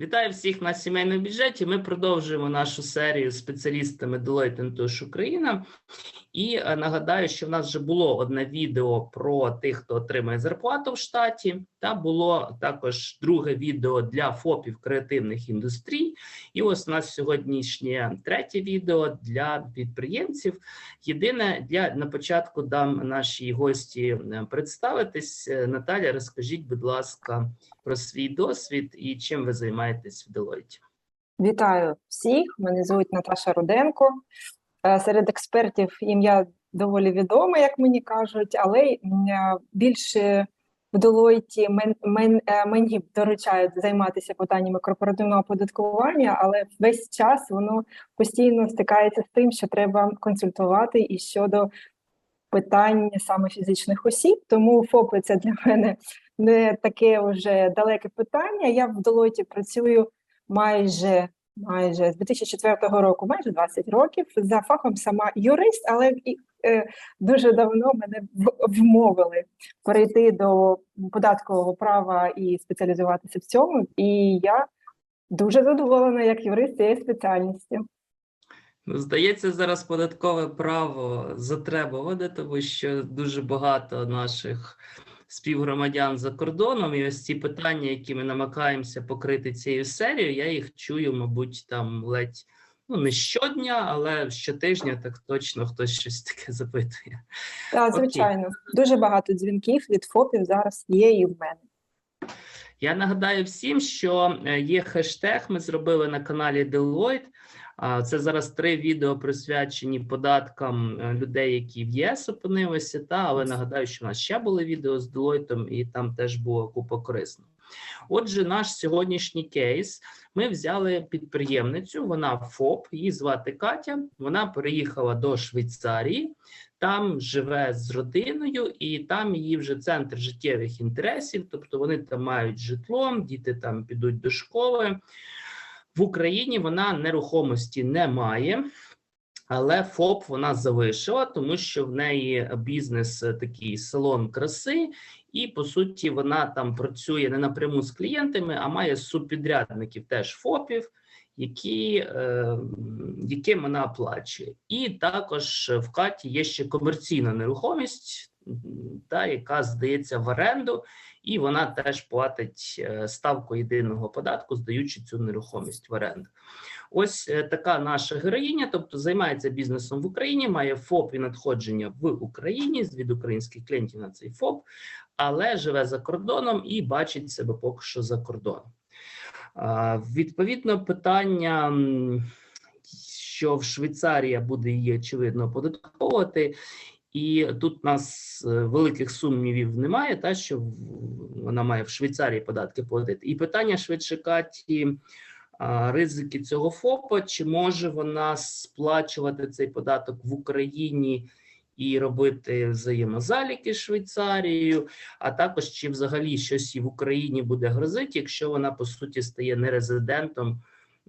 Вітаю всіх на сімейному бюджеті. Ми продовжуємо нашу серію з спеціалістами Deloitte Touch Україна. І е, нагадаю, що в нас вже було одне відео про тих, хто отримує зарплату в штаті, та було також друге відео для ФОПів креативних індустрій. І ось у нас сьогоднішнє третє відео для підприємців. Єдине, для на початку дам нашій гості е, представитись. Е, Наталя, розкажіть, будь ласка, про свій досвід і чим ви займаєтесь в Deloitte. Вітаю всіх. Мене звуть Наташа Руденко. Е, Серед експертів ім'я доволі відоме, як мені кажуть, але е, більше в Deloitte мен, мен, е, мені доручають займатися питаннями корпоративного оподаткування, але весь час воно постійно стикається з тим, що треба консультувати і щодо питань саме фізичних осіб. Тому ФОПи це для мене не таке вже далеке питання. Я в Deloitte працюю майже майже з 2004 року, майже 20 років. За фахом сама юрист, але і, е, дуже давно мене вмовили перейти до податкового права і спеціалізуватися в цьому. І я дуже задоволена як юрист цієї спеціальності. Ну, здається, зараз податкове право затребуване, тому що дуже багато наших співгромадян за кордоном, і ось ці питання, які ми намагаємося покрити цією серією, я їх чую, мабуть, там ледь ну не щодня, але щотижня так точно хтось щось таке запитує. Так, Окей. звичайно, дуже багато дзвінків від ФОПів зараз є і в мене. Я нагадаю всім, що е, є хештег. Ми зробили на каналі Deloitte. Це зараз три відео присвячені податкам е, людей, які в ЄС опинилися. Та але нагадаю, що в нас ще були відео з Deloitte, і там теж було купа корисного. Отже, наш сьогоднішній кейс. Ми взяли підприємницю. Вона ФОП, її звати Катя. Вона переїхала до Швейцарії. Там живе з родиною, і там її вже центр життєвих інтересів. Тобто вони там мають житло, діти там підуть до школи. В Україні вона нерухомості не має, але ФОП вона залишила, тому що в неї бізнес е, такий салон краси, і по суті вона там працює не напряму з клієнтами, а має субпідрядників теж ФОПів. Які, е, яким вона оплачує, і також в Каті є ще комерційна нерухомість, та яка здається в оренду, і вона теж платить е, ставку єдиного податку, здаючи цю нерухомість в оренду. Ось е, така наша героїня, тобто займається бізнесом в Україні, має ФОП і надходження в Україні від українських клієнтів на цей ФОП, але живе за кордоном і бачить себе поки що за кордоном. Відповідно, питання, що в Швейцарії буде її очевидно оподатковувати, і тут у нас е, великих сумнівів немає, та що вона має в Швейцарії податки платити. І питання швидше Каті, ризики цього ФОПа, чи може вона сплачувати цей податок в Україні і робити взаємозаліки з Швейцарією, а також чи взагалі щось і в Україні буде грозити, якщо вона по суті стає нерезидентом резидентом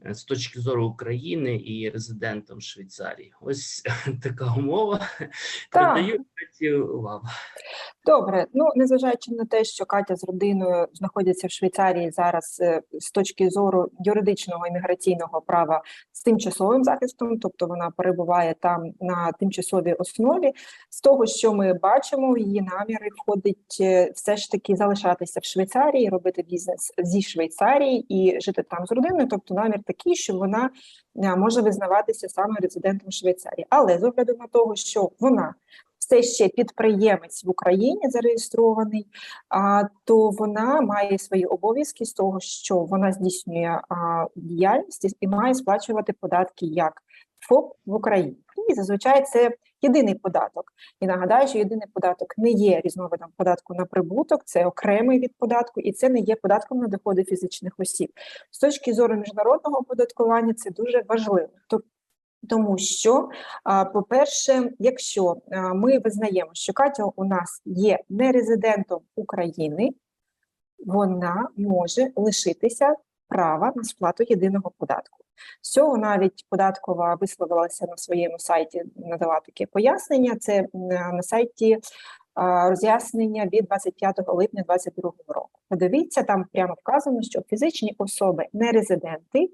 з точки зору України і резидентом Швейцарії. Ось така умова. Каті вам. Добре, ну незважаючи на те, що Катя з родиною знаходяться в Швейцарії зараз е, з точки зору юридичного імміграційного права з тимчасовим захистом, тобто вона перебуває там на тимчасовій основі. З того, що ми бачимо, її наміри входить е, все ж таки залишатися в Швейцарії, робити бізнес зі Швейцарії і жити там з родиною. Тобто намір такий, що вона е, може визнаватися саме резидентом Швейцарії, але з огляду на того, що вона все ще підприємець в Україні зареєстрований, то вона має свої обов'язки з того, що вона здійснює діяльність і- має сплачувати податки як ФОП в Україні. І зазвичай це єдиний податок. І нагадаю, що єдиний податок не є різновидом податку на прибуток, це окремий від податку, і це не є податком на доходи фізичних осіб. З точки зору міжнародного оподаткування це дуже важливо. Тоб- Тому що По-перше, якщо ми визнаємо, що Катя у нас є нерезидентом України, вона може лишитися права на сплату єдиного податку. З цього навіть податкова висловилася на своєму сайті, надала таке пояснення. Це на сайті роз'яснення від 25 липня 2022 року. Подивіться, там прямо вказано, що фізичні особи нерезиденти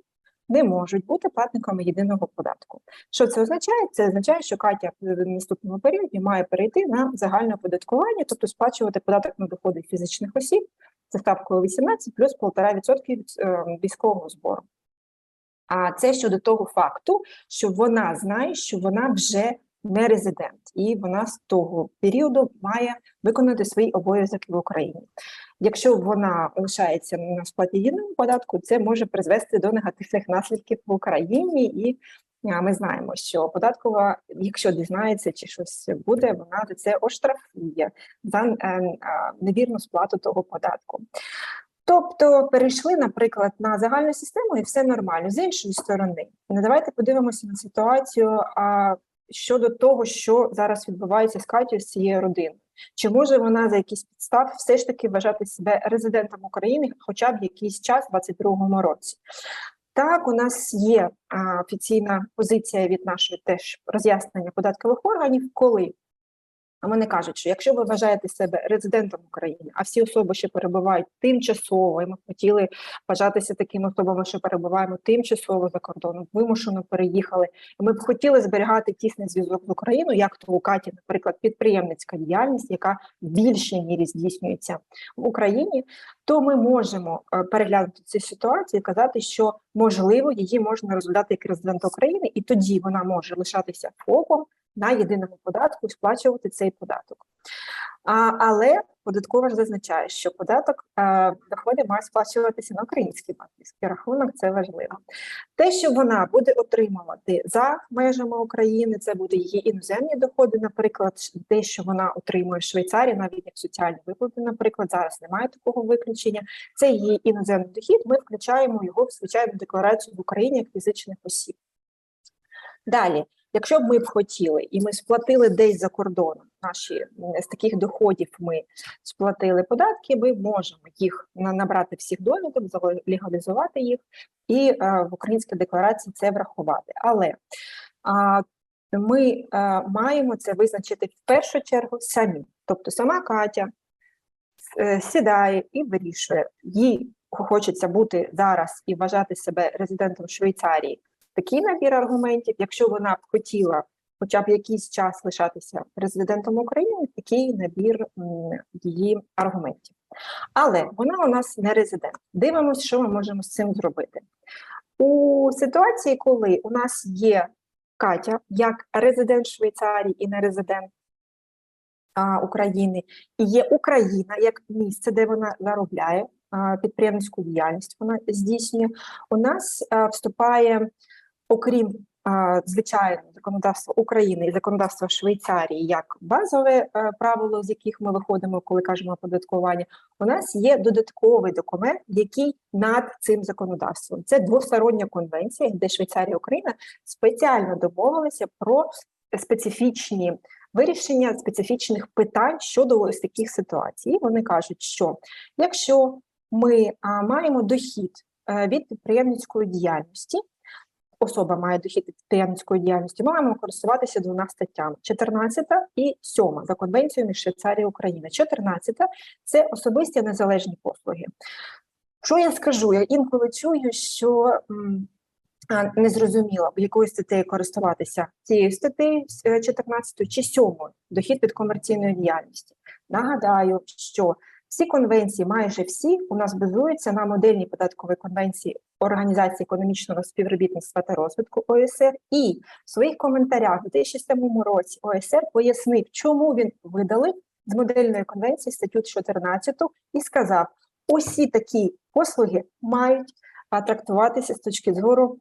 не можуть бути платниками єдиного податку. Що це означає? Це означає, що Катя в наступному періоді має перейти на загальне оподаткування, тобто сплачувати податок на доходи фізичних осіб за ставкою 18 плюс 1,5% від е, військового збору. А це щодо того факту, що вона знає, що вона вже не резидент, і вона з того періоду має виконати свій обов'язок в Україні. Якщо вона лишається на сплаті єдиного податку, це може призвести до негативних наслідків в Україні, і ми знаємо, що податкова, якщо дізнається чи щось буде, вона за це оштрафує за е, невірну сплату того податку. Тобто перейшли, наприклад, на загальну систему і все нормально. З іншої сторони, ну, давайте подивимося на ситуацію а, щодо того, що зараз відбувається з Катю з цією родиною. Чи може вона за якісь підстав все ж таки вважати себе резидентом України хоча б якийсь час в 22-му році? Так, у нас є офіційна позиція від нашої теж роз'яснення податкових органів, коли вони кажуть, що якщо ви вважаєте себе резидентом України, а всі особи, що перебувають тимчасово, і ми хотіли вважатися такими особами, що перебуваємо тимчасово за кордоном, вимушено переїхали. Ми б хотіли зберігати тісний зв'язок з Україною, як то у Каті, наприклад, підприємницька діяльність, яка в більшій мірі здійснюється в Україні, то ми можемо е, переглянути цю ситуацію і казати, що можливо її можна розглядати як резидента України, і тоді вона може лишатися ФОПом на єдиному податку сплачувати цей податок. А, але податкова ж зазначає, що податок е, доходи має сплачуватися на український банківський рахунок, це важливо. Те, що вона буде отримувати за межами України, це буде її іноземні доходи, наприклад, те, що вона отримує в Швейцарії, навіть як соціальні виплати, наприклад, зараз немає такого виключення. Це її іноземний дохід. Ми включаємо його в звичайну декларацію в Україні як фізичних осіб. Далі, якщо б ми б хотіли, і ми сплатили десь за кордоном наші з таких доходів, ми сплатили податки, ми можемо їх набрати всіх довідок, легалізувати їх і е, в українській декларації це врахувати. Але ми е, маємо це визначити в першу чергу самі. Тобто сама Катя е, сідає і вирішує, їй хочеться бути зараз і вважати себе резидентом Швейцарії. Такий набір аргументів, якщо вона б хотіла хоча б якийсь час лишатися резидентом України, такий набір її аргументів. Але вона у нас не резидент. Дивимося, що ми можемо з цим зробити. У ситуації, коли у нас є Катя як резидент Швейцарії і не резидент а, України, і є Україна як місце, де вона заробляє а, підприємницьку діяльність, вона здійснює. У нас а, вступає, окрім а, звичайно законодавства України і законодавства Швейцарії як базове правило, з яких ми виходимо, коли кажемо оподаткування, у нас є додатковий документ, який над цим законодавством. Це двостороння конвенція, де Швейцарія і Україна спеціально домовилися про специфічні вирішення специфічних питань щодо ось таких ситуацій. Вони кажуть, що якщо ми а, маємо дохід е, від підприємницької діяльності, особа має дохід від підприємницької діяльності, ми маємо користуватися двома статтями: 14 і 7 за конвенцією між Швейцарією і Україною. 14 – це особисті незалежні послуги. Що я скажу? Я інколи чую, що м, а, незрозуміло, якою статтею користуватися цією статтею е, 14 чи 7 дохід від комерційної діяльності. Нагадаю, що всі конвенції, майже всі, у нас базуються на модельній податковій конвенції Організації економічного співробітництва та розвитку ОСР, і в своїх коментарях у 2007 році ОСР пояснив, чому він видалив з модельної конвенції статтю 14 і сказав: усі такі послуги мають трактуватися з точки зору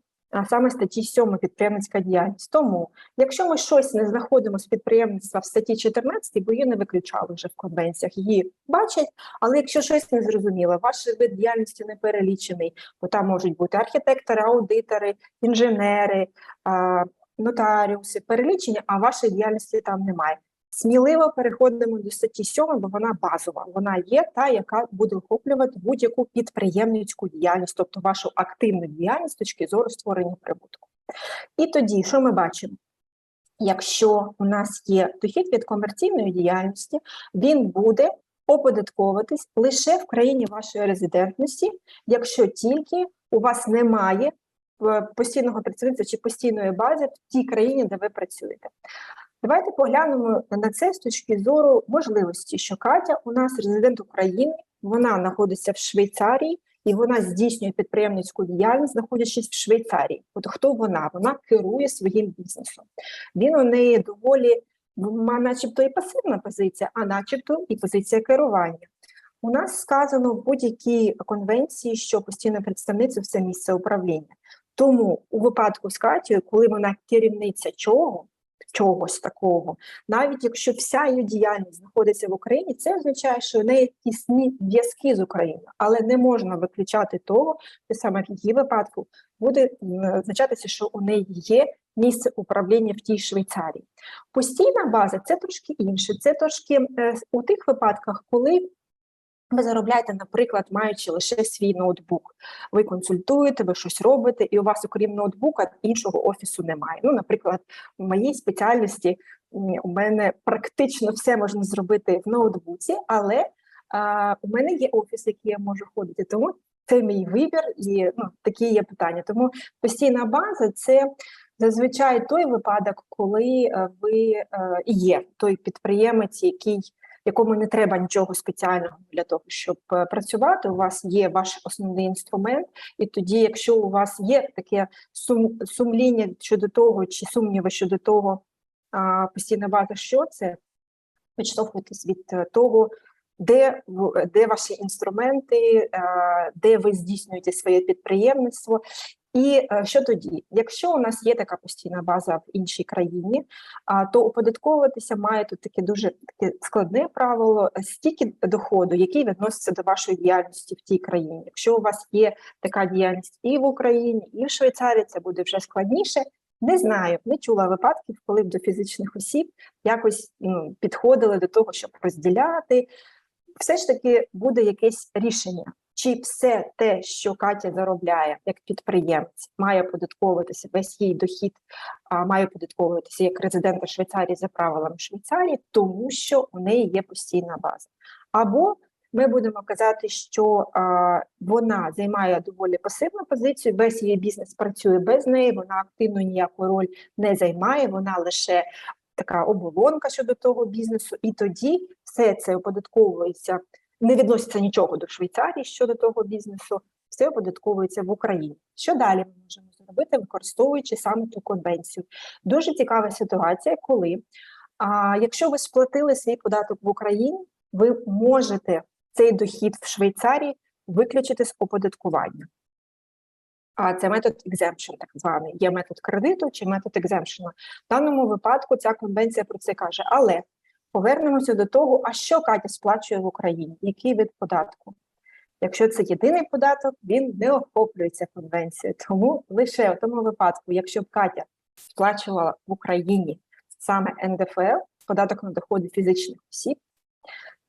саме статті 7 підприємницька діяльність. Тому, якщо ми щось не знаходимо з підприємництва в статті 14, бо її не виключали вже в конвенціях, її бачать, але якщо щось не зрозуміло, ваш вид діяльності не перелічений, бо там можуть бути архітектори, аудитори, інженери, нотаріуси, перелічення, а вашої діяльності там немає. Сміливо переходимо до статті 7, бо вона базова. Вона є та, яка буде охоплювати будь-яку підприємницьку діяльність, тобто вашу активну діяльність з точки зору створення прибутку. І тоді, що ми бачимо? якщо у нас є дохід від комерційної діяльності, він буде оподатковуватись лише в країні вашої резидентності, якщо тільки у вас немає е, постійного представництва чи постійної бази в тій країні, де ви працюєте. Давайте поглянемо на це з точки зору можливості, що Катя у нас резидент України, вона знаходиться в Швейцарії і вона здійснює підприємницьку діяльність, знаходячись в Швейцарії. От хто вона? Вона керує своїм бізнесом. Він у неї доволі, начебто, і пасивна позиція, а начебто і позиція керування. У нас сказано в будь-якій конвенції, що постійне представництво це місце управління. Тому у випадку з Катєю, коли вона керівниця чого, чогось такого, навіть якщо вся її діяльність знаходиться в Україні, це означає, що у неї тісні зв'язки з Україною, але не можна виключати того, що саме в її випадку буде означатися, що у неї є місце управління в тій Швейцарії. Постійна база це трошки інше. Це трошки е, у тих випадках, коли ви заробляєте, наприклад, маючи лише свій ноутбук. Ви консультуєте, ви щось робите, і у вас, окрім ноутбука, іншого офісу немає. Ну, наприклад, в моїй спеціальності у мене практично все можна зробити в ноутбуці, але а, у мене є офіс, який я можу ходити. Тому це мій вибір, і ну, такі є питання. Тому постійна база це. Зазвичай той випадок, коли е, ви е, є той підприємець, який якому не треба нічого спеціального для того, щоб е, працювати. У вас є ваш основний інструмент, і тоді, якщо у вас є таке сум, сумління щодо того, чи сумніви щодо того, а, постійна база, що це, відштовхуйтесь від е, того, де, де ваші інструменти, е, де ви здійснюєте своє підприємництво. І е, що тоді? Якщо у нас є така постійна база в іншій країні, то оподатковуватися має тут таке дуже таке складне правило е, стільки доходу, який відноситься до вашої діяльності в тій країні. Якщо у вас є така діяльність і в Україні, і в Швейцарії, це буде вже складніше. Не знаю, не чула випадків, коли б до фізичних осіб якось ну, підходили до того, щоб розділяти. Все ж таки буде якесь рішення. Чи все те, що Катя заробляє як підприємець, має податковуватися весь її дохід, а має податковуватися як резидента Швейцарії за правилами Швейцарії, тому що у неї є постійна база. Або ми будемо казати, що а, вона займає доволі пасивну позицію, весь її бізнес працює без неї, вона активно ніяку роль не займає, вона лише така оболонка щодо того бізнесу, і тоді все це оподатковується не відноситься нічого до Швейцарії щодо того бізнесу, все оподатковується в Україні. Що далі ми можемо зробити, використовуючи саме ту конвенцію? Дуже цікава ситуація, коли а, якщо ви сплатили свій податок в Україні, ви можете цей дохід в Швейцарії виключити з оподаткування. А це метод exemption, так званий. Є метод кредиту чи метод exemption. В даному випадку ця конвенція про це каже. Але повернемося до того, а що Катя сплачує в Україні, який вид податку. Якщо це єдиний податок, він не охоплюється конвенцією. Тому лише в тому випадку, якщо б Катя сплачувала в Україні саме НДФЛ, податок на доходи фізичних осіб,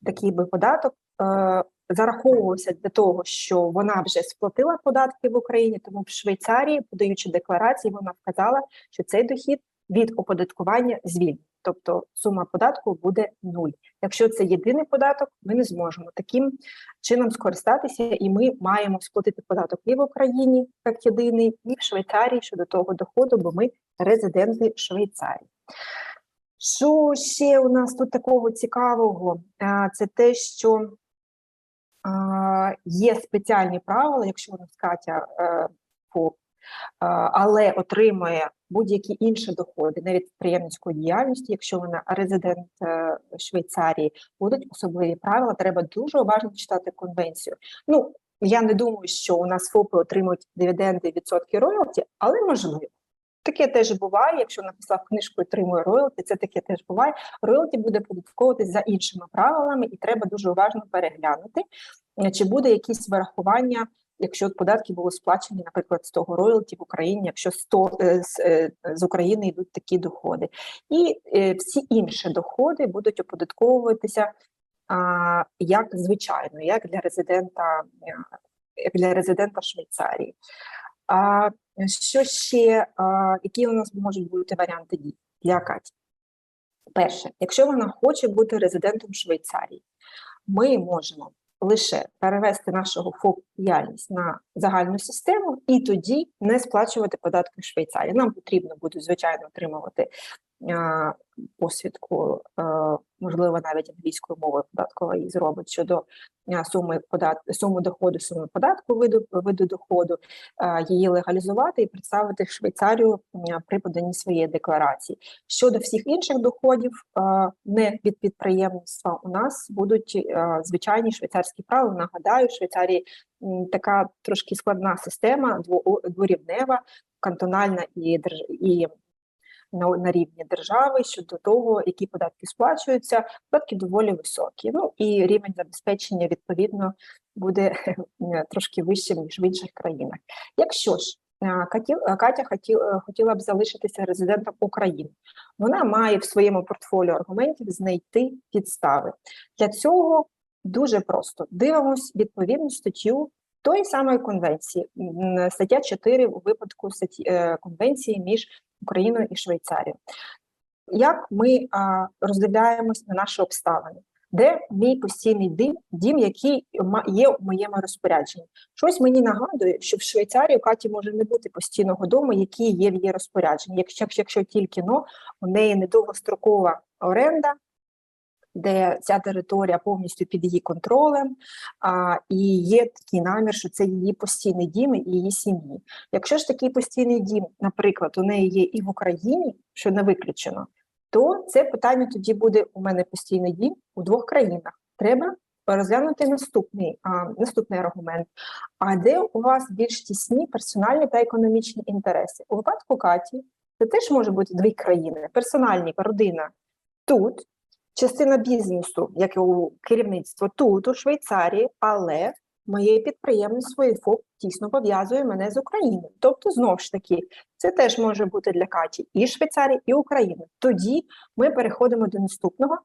такий би податок е, зараховувався для того, що вона вже сплатила податки в Україні, тому в Швейцарії, подаючи декларації, вона вказала, що цей дохід від оподаткування звільнений. Тобто сума податку буде нуль. Якщо це єдиний податок, ми не зможемо таким чином скористатися, і ми маємо сплатити податок і в Україні як єдиний, і в Швейцарії щодо того доходу, бо ми резиденти Швейцарії. Що ще у нас тут такого цікавого? Це те, що є спеціальні правила, якщо у нас Катя е, по але отримує будь-які інші доходи, навіть підприємницької діяльності, якщо вона резидент е, Швейцарії, будуть особливі правила. Треба дуже уважно читати конвенцію. Ну я не думаю, що у нас ФОПи отримують дивіденди відсотки роялті, але можливо. Таке теж буває. Якщо написав книжку і отримує роялті, це таке теж буває. Роялті буде податковуватись за іншими правилами, і треба дуже уважно переглянути, е, чи буде якісь вирахування якщо податки були сплачені, наприклад, з того роялті в Україні, якщо 100, е, з, е, з України йдуть такі доходи, і е, всі інші доходи будуть оподатковуватися а, як звичайно, як для резидента, як для резидента Швейцарії. А що ще, а, які у нас можуть бути варіанти дій? для Каті. Перше, якщо вона хоче бути резидентом Швейцарії, ми можемо лише перевести нашого ФОП діяльність на загальну систему і тоді не сплачувати податки в Швейцарії. Нам потрібно буде, звичайно, отримувати посвідку, можливо, навіть англійською мовою податкова її зробить щодо суми подат... суми доходу, суми податку виду, виду доходу, її легалізувати і представити в Швейцарію при поданні своєї декларації. Щодо всіх інших доходів, не від підприємництва, у нас будуть звичайні швейцарські правила. Нагадаю, в Швейцарії така трошки складна система, дво- дворівнева, кантональна і і на, на рівні держави щодо того, які податки сплачуються, податки доволі високі. Ну і рівень забезпечення відповідно буде е, трошки вищим ніж в інших країнах. Якщо ж е, Катя, Катя хотіла, е, хотіла б залишитися резидентом України, вона має в своєму портфоліо аргументів знайти підстави. Для цього дуже просто дивимось відповідну статтю тої самої конвенції, стаття 4 у випадку е, конвенції між Україною і Швейцарією. Як ми а, роздивляємось на наші обставини? Де мій постійний дім, дім, який є в моєму розпорядженні? Щось мені нагадує, що в Швейцарії у Каті може не бути постійного дому, який є в її розпорядженні. Якщо, якщо тільки но у неї недовгострокова оренда, де ця територія повністю під її контролем, а, і є такий намір, що це її постійний дім і її сім'ї. Якщо ж такий постійний дім, наприклад, у неї є і в Україні, що не виключено, то це питання тоді буде у мене постійний дім у двох країнах. Треба розглянути наступний, а, наступний аргумент. А де у вас більш тісні персональні та економічні інтереси? У випадку Каті це теж може бути дві країни: персональні родина тут, частина бізнесу, як і у керівництво тут, у Швейцарії, але моє підприємництво ФОП тісно пов'язує мене з Україною. Тобто, знову ж таки, це теж може бути для Каті і Швейцарії, і України. Тоді ми переходимо до наступного.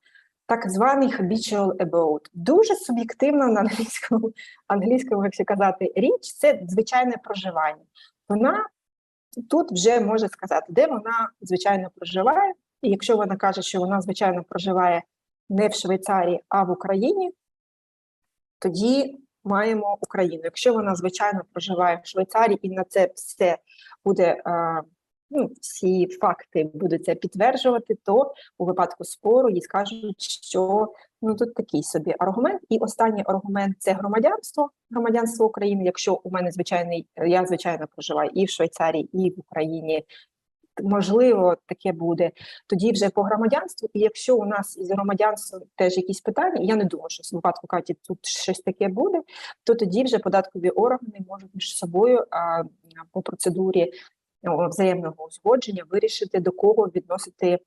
Так званий habitual abode. Дуже суб'єктивно на англійському, англійському, якщо казати, річ, це звичайне проживання. Вона тут вже може сказати, де вона звичайно проживає. І якщо вона каже, що вона звичайно проживає не в Швейцарії, а в Україні, тоді маємо Україну. Якщо вона звичайно проживає в Швейцарії і на це все буде, ну, всі факти будуть це підтверджувати, то у випадку спору їй скажуть, що ну тут такий собі аргумент. І останній аргумент це громадянство, громадянство України. Якщо у мене звичайний, я звичайно проживаю і в Швейцарії, і в Україні, можливо, таке буде. Тоді вже по громадянству, і якщо у нас із громадянством теж якісь питання, я не думаю, що в випадку Каті тут щось таке буде, то тоді вже податкові органи можуть між собою а, по процедурі взаємного узгодження вирішити до кого відносити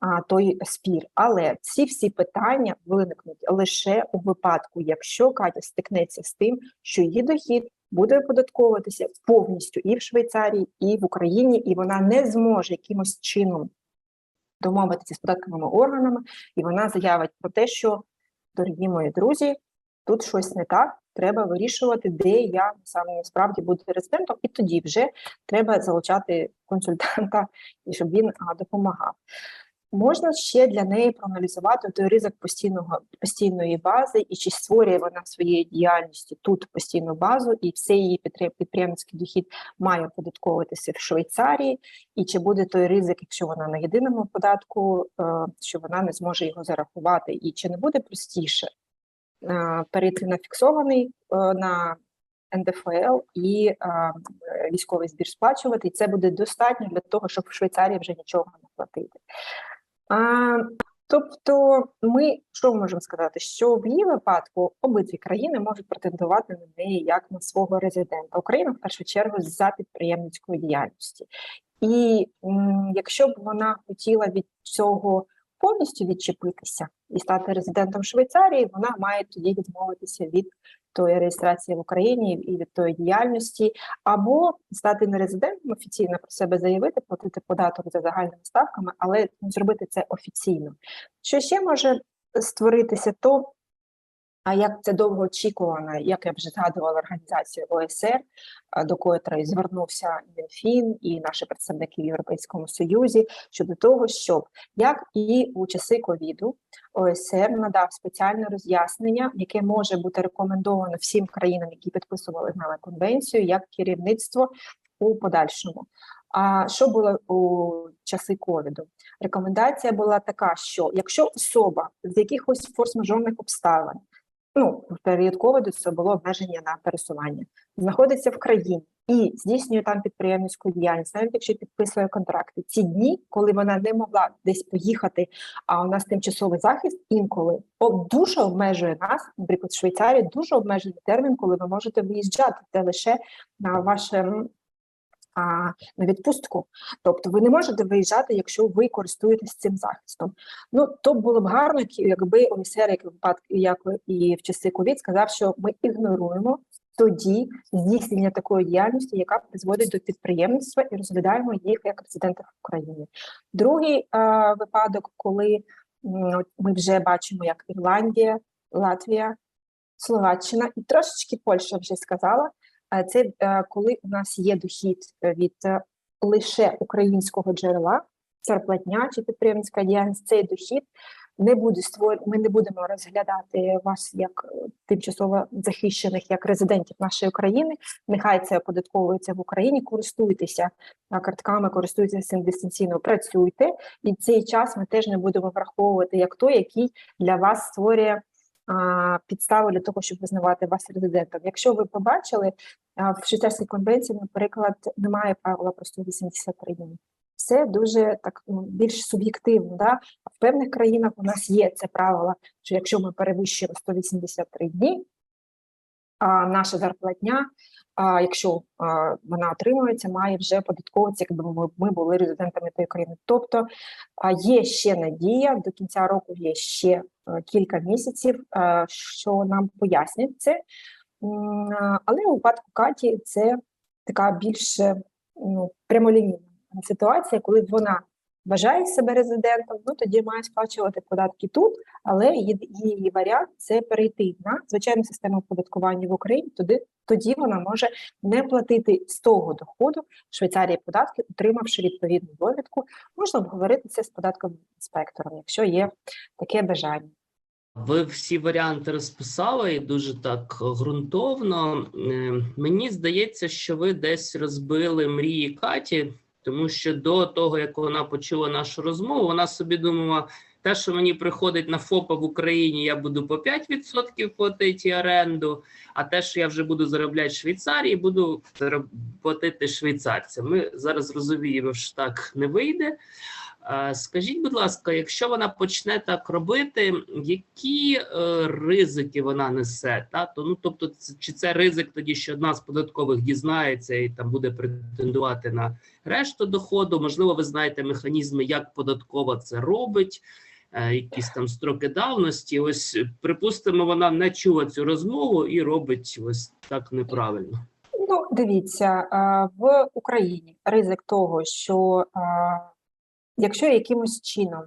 а, той спір. Але ці всі питання виникнуть лише у випадку, якщо Катя стикнеться з тим, що її дохід буде оподатковуватися повністю і в Швейцарії, і в Україні, і вона не зможе якимось чином домовитися з податковими органами, і вона заявить про те, що, дорогі мої друзі, тут щось не так, треба вирішувати, де я саме насправді буду резидентом, і тоді вже треба залучати консультанта, щоб він допомагав. Можна ще для неї проаналізувати той ризик постійного постійної бази, і чи створює вона своєю діяльністю тут постійну базу, і все її підприємницький дохід має оподатковуватися в Швейцарії, і чи буде той ризик, якщо вона на єдиному податку, е, що вона не зможе його зарахувати, і чи не буде простіше е, перейти на фіксований е, на НДФЛ і військовий збір сплачувати, і це буде достатньо для того, щоб в Швейцарії вже нічого не платити. А, тобто, ми що можемо сказати? Що в її випадку обидві країни можуть претендувати на неї як на свого резидента. Україна в першу чергу за підприємницької діяльності. І м, якщо б вона хотіла від цього повністю відчепитися і стати резидентом Швейцарії, вона має тоді відмовитися від тої реєстрації в Україні і від тої діяльності, або стати не резидентом офіційно про себе заявити, платити податок за загальними ставками, але зробити це офіційно. Що ще може створитися, то А як це довго очікувано, як я вже згадувала організацію ОСР, до котрої звернувся Мінфін і наші представники в Європейському Союзі щодо того, щоб як і у часи ковіду ОСР надав спеціальне роз'яснення, яке може бути рекомендовано всім країнам, які підписували з нами конвенцію, як керівництво у подальшому. А що було у часи ковіду? Рекомендація була така, що якщо особа з якихось форс-мажорних обставин, ну період ковіду це було обмеження на пересування, знаходиться в країні і здійснює там підприємницьку діяльність, навіть якщо підписує контракти, ці дні, коли вона не могла десь поїхати, а у нас тимчасовий захист інколи об- дуже обмежує нас, наприклад, Швейцарії дуже обмежений термін, коли ви можете виїжджати. Це лише на ваше на відпустку. Тобто ви не можете виїжджати, якщо ви користуєтесь цим захистом. Ну то було б гарно, якби ОМСР, як випадки, як і в часи ковід, сказав, що ми ігноруємо тоді здійснення такої діяльності, яка призводить до підприємництва, і розглядаємо їх як резидентів України. Другий е, випадок, коли ми вже бачимо, як Ірландія, Латвія, Словаччина і трошечки Польща вже сказала. Е, Це е, коли у нас є дохід е, від лише українського джерела, зарплатня чи підприємницька діяльність, цей дохід не буде створ... Ми не будемо розглядати вас як тимчасово захищених, як резидентів нашої країни. Нехай це оподатковується в Україні. Користуйтеся картками, користуйтеся цим дистанційно, працюйте, і цей час ми теж не будемо враховувати як той, який для вас створює підстави для того, щоб визнавати вас резидентом. Якщо ви побачили в швейцарській конвенції, наприклад, немає правила про 183 дні. Все дуже так ну, більш суб'єктивно. Да? В певних країнах у нас є це правило, що якщо ми перевищуємо 183 дні, наша зарплатня, якщо вона отримується, має вже податковуватися, якби ми, були резидентами тієї країни. Тобто є ще надія до кінця року, є ще е, кілька місяців, е, що нам пояснять це. Але у випадку Каті це така більш ну, прямолінійна ситуація, коли вона вважає себе резидентом, ну тоді має сплачувати податки тут, але її, варіант це перейти на звичайну систему оподаткування в Україні. Тоді, тоді вона може не платити з того доходу Швейцарії податки, отримавши відповідну довідку. Можна обговорити це з податковим інспектором, якщо є таке бажання. Ви всі варіанти розписали і дуже так ґрунтовно. Е, Мені здається, що ви десь розбили мрії Каті, тому що до того, як вона почула нашу розмову, вона собі думала, те, що мені приходить на ФОПа в Україні, я буду по 5% платити оренду, а те, що я вже буду заробляти в Швейцарії, буду платити швейцарцям. Ми зараз розуміємо, що так не вийде. Е, Скажіть, будь ласка, якщо вона почне так робити, які е, ризики вона несе? Та? Ну, тобто, чи це ризик тоді, що одна з податкових дізнається і там буде претендувати на решту доходу? Можливо, ви знаєте механізми, як податкова це робить, е, якісь там строки давності. Ось, припустимо, вона не чула цю розмову і робить ось так неправильно. Ну, дивіться, в Україні ризик того, що якщо якимось чином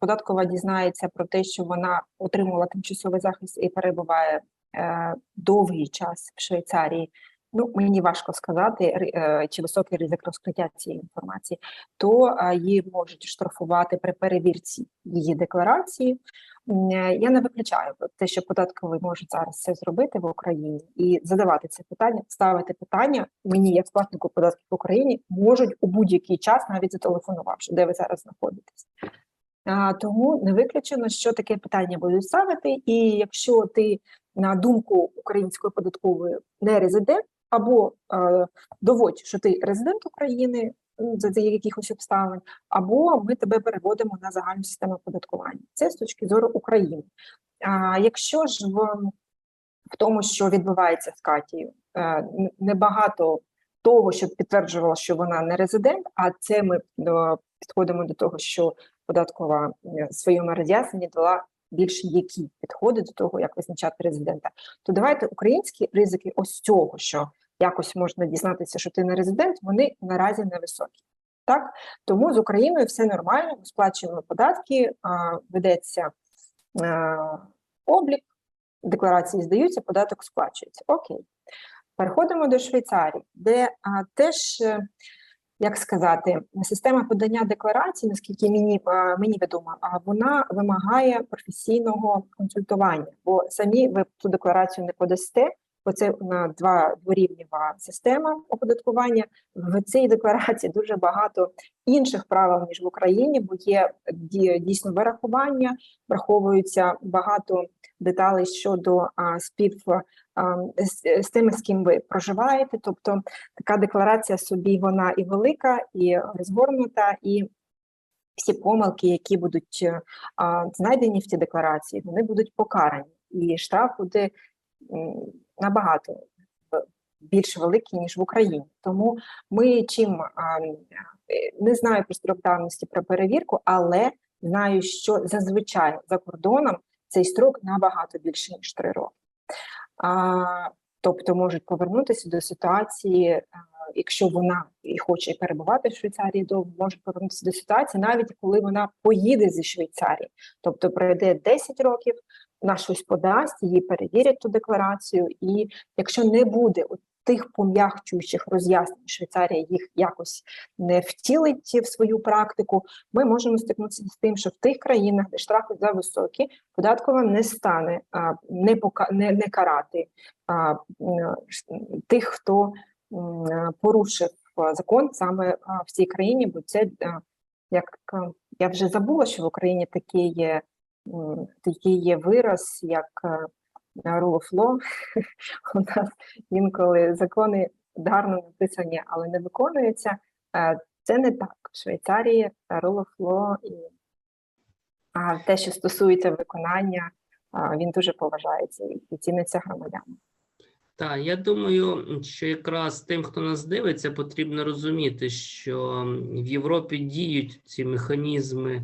податкова дізнається про те, що вона отримала тимчасовий захист і перебуває е, довгий час в Швейцарії, ну мені важко сказати, е, чи високий ризик розкриття цієї інформації, то її можуть штрафувати при перевірці її декларації. Е, Я не виключаю те, що податковий може зараз це зробити в Україні і задавати це питання, ставити питання мені, як платнику податків в Україні, можуть у будь-який час, навіть зателефонувавши, де ви зараз знаходитесь. Тому не виключено, що таке питання будуть ставити, і якщо ти на думку української податкової не резидент, або е, доводь, що ти резидент України за, якихось обставин, або ми тебе переводимо на загальну систему оподаткування. Це з точки зору України. А якщо ж в, в тому, що відбувається з Катією, е, небагато того, що підтверджувало, що вона не резидент, а це ми до, підходимо до того, що податкова е, в своєму роз'ясненні дала більш які підходи до того, як визначати резидента. То давайте українські ризики ось цього, що якось можна дізнатися, що ти не резидент, вони наразі невисокі. Так, тому з Україною все нормально, ми сплачуємо податки, ведеться облік декларації здаються, податок сплачується. Окей. Переходимо до Швейцарії, де теж, е, як сказати, система подання декларацій, наскільки мені, мені відомо, вона вимагає професійного консультування, бо самі ви ту декларацію не подасте, бо це на два дворівнєва система оподаткування. В цій декларації дуже багато інших правил ніж в Україні, бо є ді- дійсно вирахування, враховуються багато деталей щодо спів з, з тими, з ким ви проживаєте. Тобто така декларація собі вона і велика, і розгорнута, і всі помилки, які будуть е, знайдені в цій декларації, вони будуть покарані, і штраф буде набагато е, більш великий ніж в Україні. Тому ми чим е, не знаю про строк давності про перевірку, але знаю, що зазвичай за кордоном цей строк набагато більше ніж три роки. А, тобто можуть повернутися до ситуації, якщо вона і хоче перебувати в Швейцарії, довго може повернутися до ситуації, навіть коли вона поїде зі Швейцарії, тобто пройде 10 років, вона щось подасть, її перевірять ту декларацію, і якщо не буде тих пом'якчуючих роз'яснень, Швейцарія їх якось не втілить в свою практику, ми можемо стикнутися з тим, що в тих країнах, де штрафи за високі, податкова не стане не, пока, не, не карати а, тих, хто порушив закон саме в цій країні, бо це як я вже забула, що в Україні такий є, такий є вираз, як rule of law. У нас інколи закони гарно написані, але не виконуються. Е, Це не так. В Швейцарії rule of law і а, те, що стосується виконання, він дуже поважається і- ціниться громадянам. Так, я думаю, що якраз тим, хто нас дивиться, потрібно розуміти, що в Європі діють ці механізми,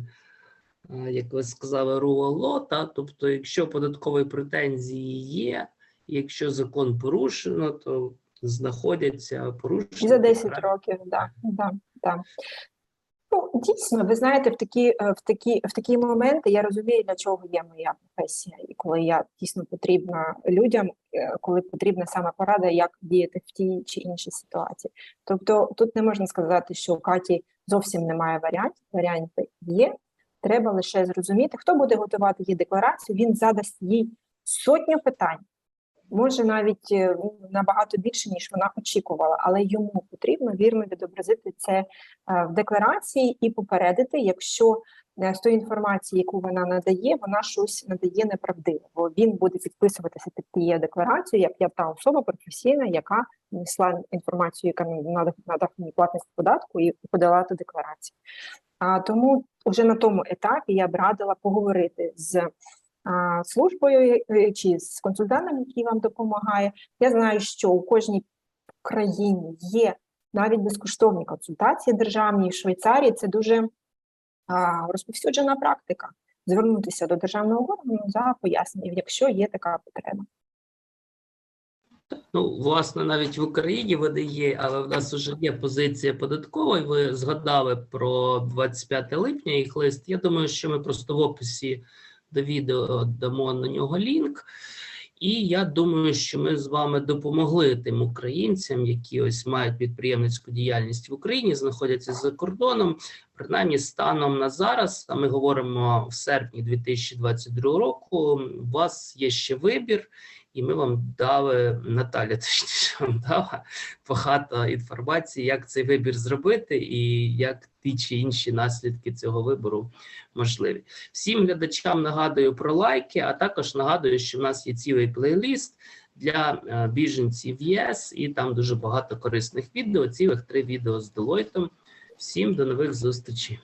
як ви сказали, of та, тобто, якщо податкові претензії є, якщо закон порушено, то знаходяться порушення. За 10 років, да, да, да. Ну, дійсно, ви знаєте, в такі, е, в такі, в такі моменти я розумію, для чого є моя професія, і коли я дійсно потрібна людям, е, коли потрібна саме порада, як діяти в тій чи іншій ситуації. Тобто тут не можна сказати, що у Каті зовсім немає варіантів. Варіанти є. Треба лише зрозуміти, хто буде готувати їй декларацію, він задасть їй сотню питань. Може навіть е, набагато більше, ніж вона очікувала, але йому потрібно вірно відобразити це е, в декларації і попередити, якщо е, з тої інформації, яку вона надає, вона щось надає неправдиве, бо він буде підписуватися під тією декларацією, як я та особа професійна, яка несла інформацію, яка надав мені платність податку і подала ту декларацію. Тому вже на тому етапі я б радила поговорити з службою е, чи з консультантом, який вам допомагає. Я знаю, що у кожній країні є навіть безкоштовні консультації державні в Швейцарії. Це дуже розповсюджена практика. Звернутися до державного органу за поясненням, якщо є така потреба. Ну, власне, навіть в Україні вони є, але в нас вже є позиція податкової. Ви згадали про 25 липня їх лист. Я думаю, що ми просто в описі до відео дамо на нього лінк. І я думаю, що ми з вами допомогли тим українцям, які ось мають підприємницьку діяльність в Україні, знаходяться за кордоном. Принаймні, станом на зараз, а ми говоримо в серпні 2022 року. У вас є ще вибір, і ми вам дали Наталя, точніше вам дала багато інформації, як цей вибір зробити, і як ті чи інші наслідки цього вибору можливі. Всім глядачам нагадую про лайки, а також нагадую, що в нас є цілий плейліст для е, біженців ЄС, і там дуже багато корисних відео. Цілих три відео з Deloitte. Всім до нових зустрічей.